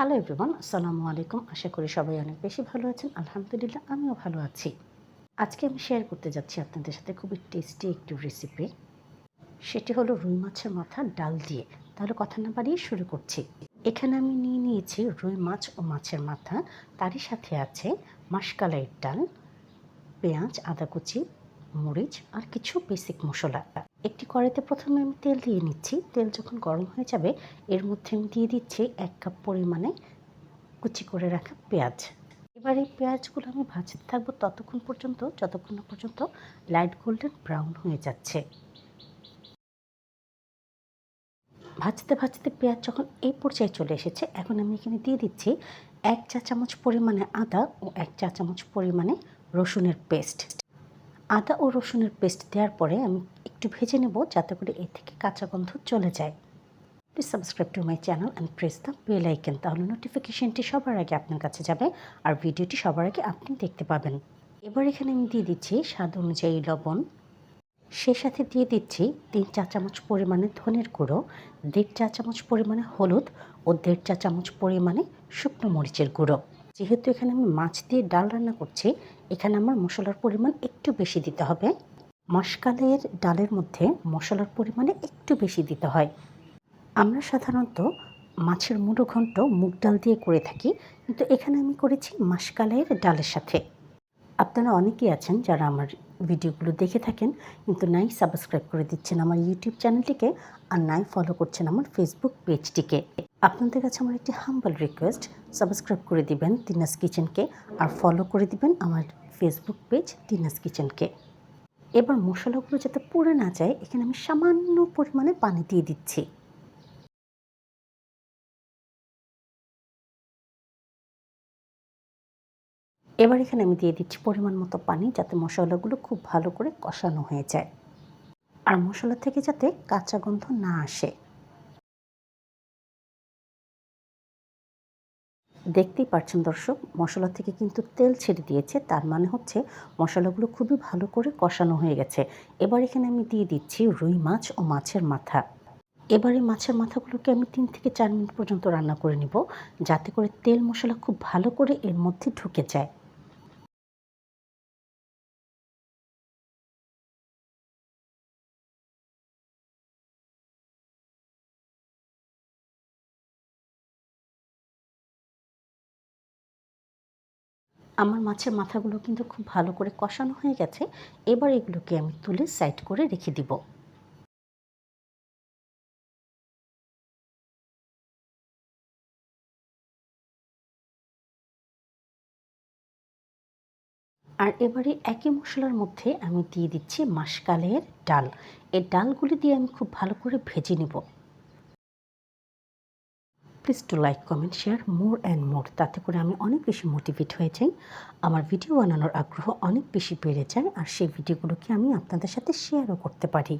Hello everyone আসসালামু আলাইকুম আশা করি সবাই অনেক বেশি ভালো আছেন। আলহামদুলিল্লাহ, আমিও ভালো আছি। আজকে আমি শেয়ার করতে যাচ্ছি আপনাদের সাথে খুবই টেস্টি একটি রেসিপি সেটি হলো রুই মাছের মাথা ডাল দিয়ে। তাহলে কথা না বাড়িয়ে শুরু করছি। এখানে আমি নিয়ে নিয়েছি রুই মাছ ও মাছের মাথা। তারই সাথে আছে মাসকালাইয়ের ডাল, পেঁয়াজ, আদা কুচি, মরিচ আর কিছু বেসিক মশলা। একটি কড়াইতে প্রথমে আমি তেল দিয়ে নিচ্ছি। তেল যখন গরম হয়ে যাবে, এর মধ্যে আমি দিয়ে দিচ্ছি এক কাপ পরিমাণে কুচি করে রাখা পেঁয়াজ। এবার এই পেঁয়াজগুলো আমি ভাজতে থাকব ততক্ষণ পর্যন্ত, যতক্ষণ না পর্যন্ত লাইট গোল্ডেন ব্রাউন হয়ে যাচ্ছে। ভাজতে ভাজতে পেঁয়াজ যখন এই পর্যায়ে চলে এসেছে, এখন আমি এখানে দিয়ে দিচ্ছি এক চা চামচ পরিমাণে আদা ও এক চা চামচ পরিমাণে রসুনের পেস্ট আদা ও রসুনের পেস্ট দেওয়ার পরে আমি একটু ভেজে নেব যাতে করে এ থেকে কাঁচা গন্ধ চলে যায়। Please subscribe to my channel and press the bell icon তাহলে নোটিফিকেশনটি সবার আগে আপনার কাছে যাবে আর ভিডিওটি সবার আগে আপনি দেখতে পাবেন। এবার এখানে আমি দিয়ে দিচ্ছি স্বাদ অনুযায়ী লবণ। সে সাথে দিয়ে দিচ্ছি তিন চা চামচ পরিমাণে ধনের গুঁড়ো, দেড় চা চামচ পরিমাণে হলুদ ও দেড় চা চামচ পরিমাণে শুকনো মরিচের গুঁড়ো। যেহেতু এখানে আমি মাছ দিয়ে ডাল রান্না করছি, এখানে আমার মশলার পরিমাণ একটু বেশি দিতে হবে। মাসকালের ডালের মধ্যে মশলার পরিমাণে একটু বেশি দিতে হয়। আমরা সাধারণত মাছের মুড়ো ঘন্ট মুগ ডাল দিয়ে করে থাকি, কিন্তু এখানে আমি করেছি মাসকালের ডালের সাথে। আপনারা অনেকেই আছেন যারা আমার ভিডিওগুলো দেখে থাকেন, কিন্তু নাই সাবস্ক্রাইব করে দিচ্ছেন আমার ইউটিউব চ্যানেলটিকে আর নাই ফলো করছেন আমার ফেসবুক পেজটিকে আপনাদের কাছে আমার একটি হাম্বল রিকোয়েস্ট সাবস্ক্রাইব করে দিবেন তিনাস কিচেনকে আর ফলো করে দিবেন আমার ফেসবুক পেজ তিনাস কিচেনকে। এবার মশলাগুলো যাতে পুড়ে না যায়, এখানে আমি সামান্য পরিমাণে পানি দিয়ে দিচ্ছি। এবার এখানে আমি দিয়ে দিচ্ছি পরিমাণ মতো পানি যাতে মশলাগুলো খুব ভালো করে কষানো হয়ে যায়। আর মশলা থেকে যাতে কাঁচা গন্ধ না আসে। দেখতেই পাচ্ছেন দর্শক, মশলা থেকে কিন্তু তেল ছেড়ে দিয়েছে, তার মানে হচ্ছে মশলাগুলো খুবই ভালো করে কষানো হয়ে গেছে। এবার এখানে আমি দিয়ে দিচ্ছি রুই মাছ ও মাছের মাথা। এবারে মাছের মাথাগুলোকে আমি তিন থেকে চার মিনিট পর্যন্ত রান্না করে নিব, যাতে করে তেল মশলা খুব ভালো করে এর মধ্যে ঢুকে যায়। আমার মাছের মাথাগুলো কিন্তু খুব ভালো করে কষানো হয়ে গেছে। এবার এগুলোকে আমি তুলে সাইড করে রেখে দিব। আর এবারে একই মশলার মধ্যে আমি দিয়ে দিচ্ছি মাসকালের ডাল। এই ডালগুলি দিয়ে আমি খুব ভালো করে ভেজে নেব। Please to like comment share more and more তাতে করে আমি অনেক বেশি মোটিভেট হয়ে যাই। আমার ভিডিও বানানোর আগ্রহ অনেক বেশি বেড়ে যায় আর সেই ভিডিওগুলোকে আমি আপনাদের সাথে শেয়ারও করতে পারি।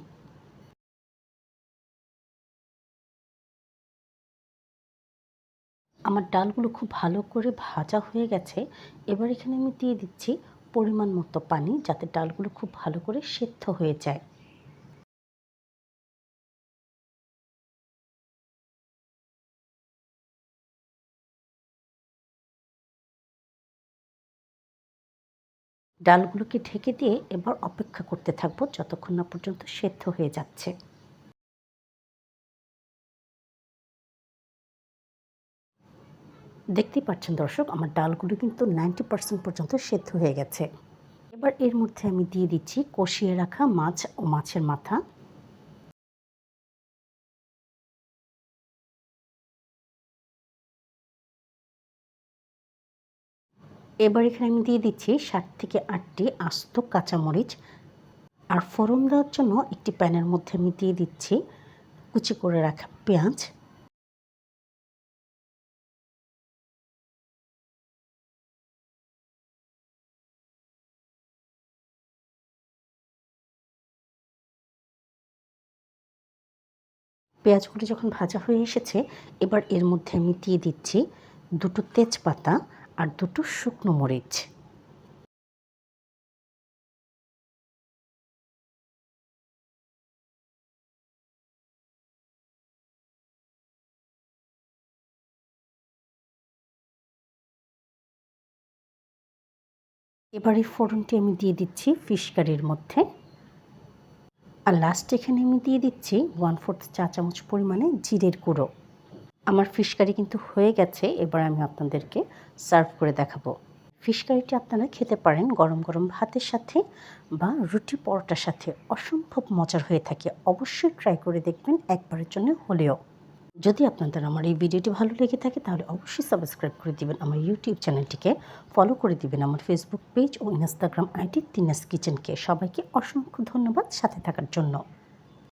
আমার ডালগুলো খুব ভালো করে ভাজা হয়ে গেছে। এবার এখানে আমি দিয়ে দিচ্ছি পরিমাণ মতো পানি যাতে ডালগুলো খুব ভালো করে সেদ্ধ হয়ে যায়। ডালগুলোকে ঢেকে দিয়ে এবার অপেক্ষা করতে থাকব যতক্ষণ না পর্যন্ত সেদ্ধ হয়ে যাচ্ছে। দেখতেই পাচ্ছেন দর্শক, আমার ডালগুলো কিন্তু নাইনটি পার্সেন্ট পর্যন্ত সেদ্ধ হয়ে গেছে। এবার এর মধ্যে আমি দিয়ে দিচ্ছি কষিয়ে রাখা মাছ ও মাছের মাথা। এবার এখানে আমি দিয়ে দিচ্ছি সাত থেকে আটটি আস্ত কাঁচামরিচ। আর ফোড়ন দেওয়ার জন্য একটি প্যানের মধ্যে আমি দিয়ে দিচ্ছি কুচি করে রাখা পেঁয়াজ। পেঁয়াজগুলি যখন ভাজা হয়ে এসেছে, এবার এর মধ্যে আমি দিয়ে দিচ্ছি দুটো তেজপাতা আর দুটো শুকনো মরিচ। এবারে ফোড়নটি আমি দিয়ে দিচ্ছি ফিশ কারির মধ্যে। আর লাস্ট এখানে আমি দিয়ে দিচ্ছি ওয়ান ফোর্থ চা চামচ পরিমাণে জিরের গুঁড়ো। আমার ফিশ কারি কিন্তু হয়ে গেছে, এবার আমি আপনাদেরকে সার্ভ করে দেখাবো। ফিশ কারিটি আপনারা খেতে পারেন গরম গরম ভাতের সাথে বা রুটি পরোটার সাথে। অসম্ভব মজার হয়ে থাকে, অবশ্যই ট্রাই করে দেখবেন একবারের জন্য হলেও। যদি আপনাদের আমার এই ভিডিওটি ভালো লেগে থাকে তাহলে অবশ্যই সাবস্ক্রাইব করে দিবেন, আমার ইউটিউব চ্যানেলটিকে ফলো করে দিবেন, আমার ফেসবুক পেজ ও ইনস্টাগ্রাম আইডি তিনাস কিচেনকে সবাইকে অসংখ্য ধন্যবাদ সাথে থাকার জন্য।